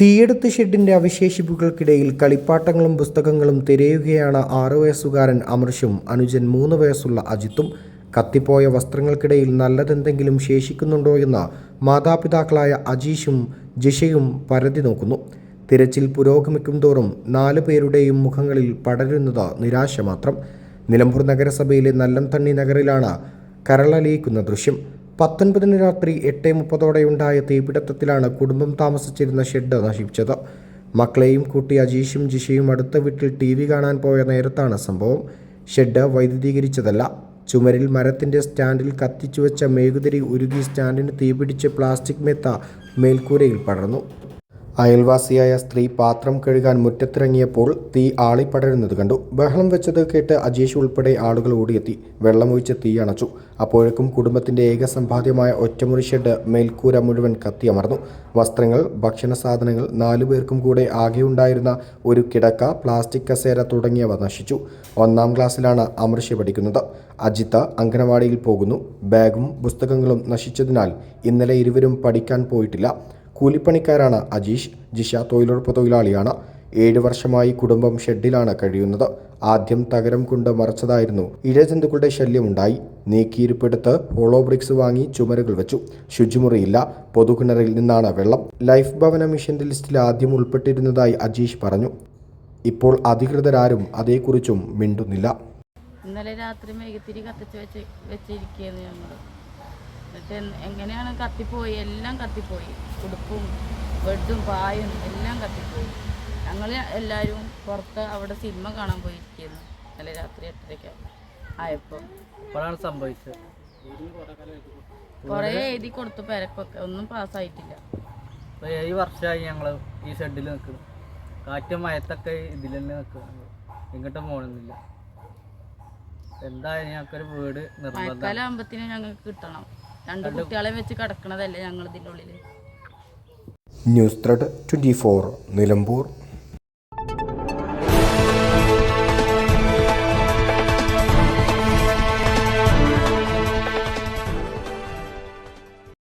തീയെടുത്ത ഷെഡിന്റെ അവശേഷിപ്പുകൾക്കിടയിൽ കളിപ്പാട്ടങ്ങളും പുസ്തകങ്ങളും തിരയുകയാണ് ആറു വയസ്സുകാരൻ അമർഷും അനുജൻ മൂന്ന് വയസ്സുള്ള അജിത്തും. കത്തിപ്പോയ വസ്ത്രങ്ങൾക്കിടയിൽ നല്ലതെന്തെങ്കിലും ശേഷിക്കുന്നുണ്ടോ എന്ന് മാതാപിതാക്കളായ അജീഷും ജിഷയും പരതി നോക്കുന്നു. തിരച്ചിൽ പുരോഗമിക്കും തോറും നാലു പേരുടെയും മുഖങ്ങളിൽ പടരുന്നത് നിരാശ മാത്രം. നിലമ്പൂർ നഗരസഭയിലെ നല്ലംതണ്ണി നഗറിലാണ് കരളലിയിക്കുന്ന ദൃശ്യം. പത്തൊൻപതിന് രാത്രി എട്ട് മുപ്പതോടെയുണ്ടായ തീപിടുത്തത്തിലാണ് കുടുംബം താമസിച്ചിരുന്ന ഷെഡ് നശിപ്പിച്ചത്. മക്കളെയും കൂട്ടി അജീഷും ജിഷയും അടുത്ത വീട്ടിൽ ടി വി കാണാൻ പോയ നേരത്താണ് സംഭവം. ഷെഡ് വൈദ്യുതീകരിച്ചതല്ല. ചുമരിൽ മരത്തിന്റെ സ്റ്റാൻഡിൽ കത്തിച്ചുവെച്ച മെഴുകുതിരി ഉരുകി സ്റ്റാൻഡിന് തീപിടിച്ച് പ്ലാസ്റ്റിക് മെത്ത മേൽക്കൂരയിൽ പടർന്നു. അയൽവാസിയായ സ്ത്രീ പാത്രം കഴുകാൻ മുറ്റത്തിറങ്ങിയപ്പോൾ തീ ആളിപ്പടരുന്നത് കണ്ടു. ബഹളം വെച്ചത് കേട്ട് അജീഷ് ഉൾപ്പെടെ ആളുകൾ ഓടിയെത്തി. വെള്ളമൊഴിച്ച് തീ അണച്ചു. അപ്പോഴേക്കും കുടുംബത്തിന്റെ ഏക സമ്പാദ്യമായ ഒറ്റമുറി ഷെഡ് മേൽക്കൂര മുഴുവൻ കത്തിയമർന്നു. വസ്ത്രങ്ങൾ ഭക്ഷണ സാധനങ്ങൾ നാലു പേർക്കും കൂടെ ആകെയുണ്ടായിരുന്ന ഒരു കിടക്ക പ്ലാസ്റ്റിക് കസേര തുടങ്ങിയവ നശിച്ചു. ഒന്നാം ക്ലാസ്സിലാണ് അമൃഷി പഠിക്കുന്നത്. അജിത്ത അംഗനവാടിയിൽ പോകുന്നു. ബാഗും പുസ്തകങ്ങളും നശിച്ചതിനാൽ ഇന്നലെ ഇരുവരും പഠിക്കാൻ പോയിട്ടില്ല. കൂലിപ്പണിക്കാരാണ് അജീഷ് ജിഷ തൊഴിലുറപ്പ് തൊഴിലാളിയാണ്. ഏഴ് വർഷമായി കുടുംബം ഷെഡിലാണ് കഴിയുന്നത്. ആദ്യം തകരം കൊണ്ട് മറച്ചതായിരുന്നു. ഇഴജന്തുക്കളുടെ ശല്യമുണ്ടായി. നീക്കിയിരിപ്പെടുത്ത് ഹോളോ ബ്രിക്സ് വാങ്ങി ചുമരുകൾ വെച്ചു. ശുചിമുറിയില്ല. പൊതുകിണറിൽ നിന്നാണ് വെള്ളം. ലൈഫ് ഭവന മിഷന്റെ ലിസ്റ്റിൽ ആദ്യം ഉൾപ്പെട്ടിരുന്നതായി അജീഷ് പറഞ്ഞു. ഇപ്പോൾ അധികൃതരാരും അതേക്കുറിച്ചും മിണ്ടുന്നില്ല. ഇന്നലെ രാത്രി മേഘത്തിരി കത്തിച്ച് വെച്ച് വെച്ചിരിക്കുകയാണ് ഞങ്ങൾ എന്നിട്ട് എങ്ങനെയാണ് കത്തിപ്പോയി? എല്ലാം കത്തിപ്പോയി. ഉടുപ്പും ബെഡും പായും എല്ലാം കത്തിപ്പോയി. ഞങ്ങൾ എല്ലാവരും പുറത്ത് അവിടെ സിനിമ കാണാൻ പോയിരിക്കുന്നു. അല്ലെ രാത്രി എട്ടരയ്ക്ക് ആയപ്പോൾ അപ്പോഴാണ് സംഭവിച്ചത്. കുറേ എഴുതി കൊടുത്തു പെരക്കൊക്കെ. ഒന്നും പാസ്സായിട്ടില്ല. ഏഴ് വർഷമായി ഞങ്ങൾ ഈ ഷെഡിൽ നിൽക്കുന്നു കാറ്റും മയത്തൊക്കെ ഇതിൽ തന്നെ നിൽക്കുന്നു എങ്ങോട്ടും പോകണമെന്നില്ല എന്തായാലും ഞങ്ങൾക്കൊരു വീട് നിർബന്ധം. ഞങ്ങൾക്ക് കിട്ടണം. രണ്ട് കുട്ടികളെ വെച്ച് കിടക്കണതല്ലേ ഞങ്ങൾ ഇതിന്റെ ഉള്ളിൽ news thread twenty four Nilambur.